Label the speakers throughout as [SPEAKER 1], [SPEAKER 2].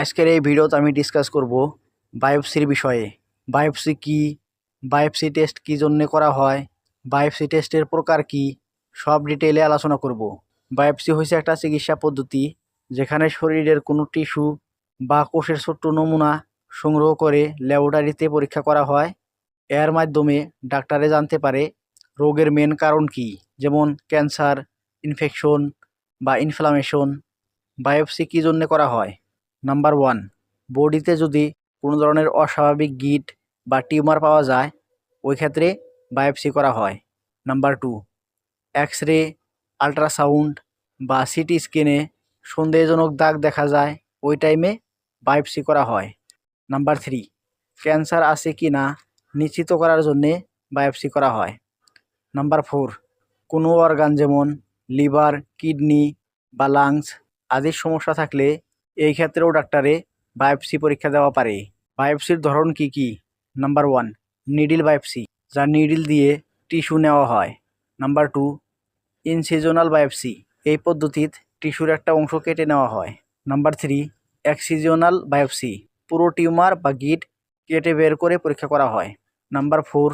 [SPEAKER 1] আজকের এই ভিডিওতে আমি ডিসকাস করব বায়োপসির বিষয়ে। বায়োপসি কি? বায়োপসি টেস্ট কী জন্য করা হয়? বায়োপসি টেস্টের প্রকার কি? সব ডিটেলে আলোচনা করব। বায়োপসি হয়েছে একটা চিকিৎসা পদ্ধতি যেখানে শরীরের কোনো টিস্যু বা কোষের ছোট্ট নমুনা সংগ্রহ করে ল্যাবরেটরিতে পরীক্ষা করা হয়। এর মাধ্যমে ডাক্তারে জানতে পারে রোগের মেন কারণ কি, যেমন ক্যান্সার ইনফেকশন বা ইনফ্লামেশন বায়োপসি কী জন্য করা হয়? নাম্বার ওয়ান, বডিতে যদি কোনো ধরনের অস্বাভাবিক গিট বা টিউমার পাওয়া যায়, ওই ক্ষেত্রে বায়োপসি করা হয়। Number two X ray ultrasound বা সিটি স্ক্যানে সন্দেহজনক দাগ দেখা যায়, ওই টাইমে বায়োপসি করা হয়। নাম্বার থ্রি, ক্যান্সার আছে কি না, নিশ্চিত করার জন্যে বায়োপসি করা হয়। নাম্বার ফোর, কোনো অর্গান যেমন লিভার, কিডনি বা লাংস আদির সমস্যা থাকলে এই ক্ষেত্রেও ডাক্তারে বায়োপসি পরীক্ষা দেওয়া পারে। বায়োপসির ধরন কি কি? নাম্বার ওয়ান নিডিল বায়োপসি যা নিডিল দিয়ে টিস্যু নেওয়া হয়। নাম্বার টু ইনসিজনাল বায়োপসি এই পদ্ধতিত টিস্যুর একটা অংশ কেটে নেওয়া হয়। নাম্বার থ্রি এক্সিজনাল বায়োপসি পুরো টিউমার বা গিট কেটে বের করে পরীক্ষা করা হয়। Number four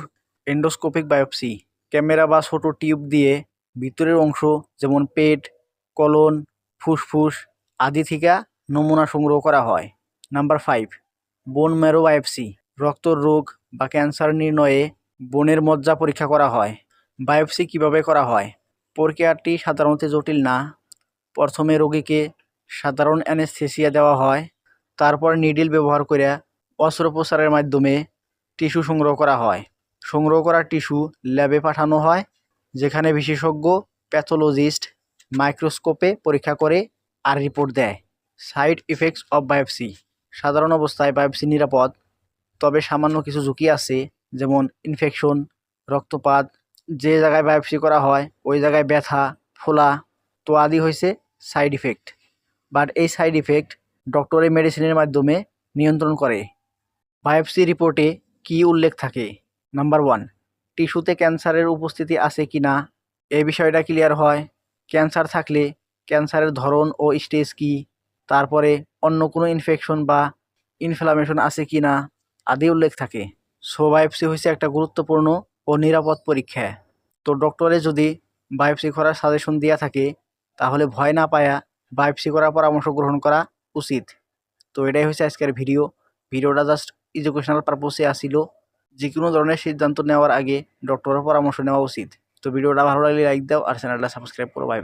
[SPEAKER 1] endoscopic biopsy camera বা ছোটো টিউব দিয়ে ভিতরের অংশ যেমন পেট, কলন, ফুসফুস আদি থেকে নমুনা সংগ্রহ করা হয়। Number five bone marrow biopsy রক্ত রোগ বা ক্যান্সার নির্ণয়ে বোনের মজ্জা পরীক্ষা করা হয়। বায়োপসি কীভাবে করা হয়? প্রক্রিয়াটি সাধারণত জটিল না। প্রথমে রোগীকে সাধারণ অ্যানেস্থেসিয়া দেওয়া হয়। তারপর নিডিল ব্যবহার করে অস্ত্রোপচারের মাধ্যমে টিস্যু সংগ্রহ করা হয়। সংগ্রহ করা টিস্যু ল্যাবে পাঠানো হয়, যেখানে বিশেষজ্ঞ প্যাথোলজিস্ট মাইক্রোস্কোপে পরীক্ষা করে আর রিপোর্ট দেয়। Side effects of biopsy. সাধারণ অবস্থায় বায়োপসি নিরাপদ, তবে সামান্য কিছু ঝুঁকি আছে, যেমন ইনফেকশন রক্তপাত, যে জায়গায় বায়োপসি করা হয়, ওই জায়গায় ব্যথা, ফোলা, তো আদি হয়েছে সাইড ইফেক্ট। বাট এই সাইড ইফেক্ট ডক্টরের মেডিসিনের মাধ্যমে নিয়ন্ত্রণ করে। বায়োপসি রিপোর্টে কী উল্লেখ থাকে? নাম্বার ওয়ান টিস্যুতে ক্যান্সারের উপস্থিতি আছে কি না এই বিষয়টা ক্লিয়ার হয়। ক্যান্সার থাকলে ক্যান্সারের ধরন ও স্টেজ কি? তারপরে অন্য কোনো ইনফেকশন বা ইনফ্লামেশন আছে কি না আদি উল্লেখ থাকে। সো বায়োপসি হয়েছে একটা গুরুত্বপূর্ণ ও নিরাপদ পরীক্ষা। তো ডক্টরে যদি বায়োপসি করার সাজেশন দেওয়া থাকে, তাহলে ভয় না পায়া বায়োপসি করার পরামর্শ গ্রহণ করা উচিত। তো এটাই হচ্ছে আজকের ভিডিও ভিডিওটা জাস্ট এডুকেশনাল পারপোসে আসিল। যে কোনো ধরনের সিদ্ধান্ত নেওয়ার আগে ডক্টরের পরামর্শ নেওয়া উচিত। তো ভিডিওটা ভালো লাগলে লাইক দাও আর চ্যানেলটা সাবস্ক্রাইব করো। Bye bye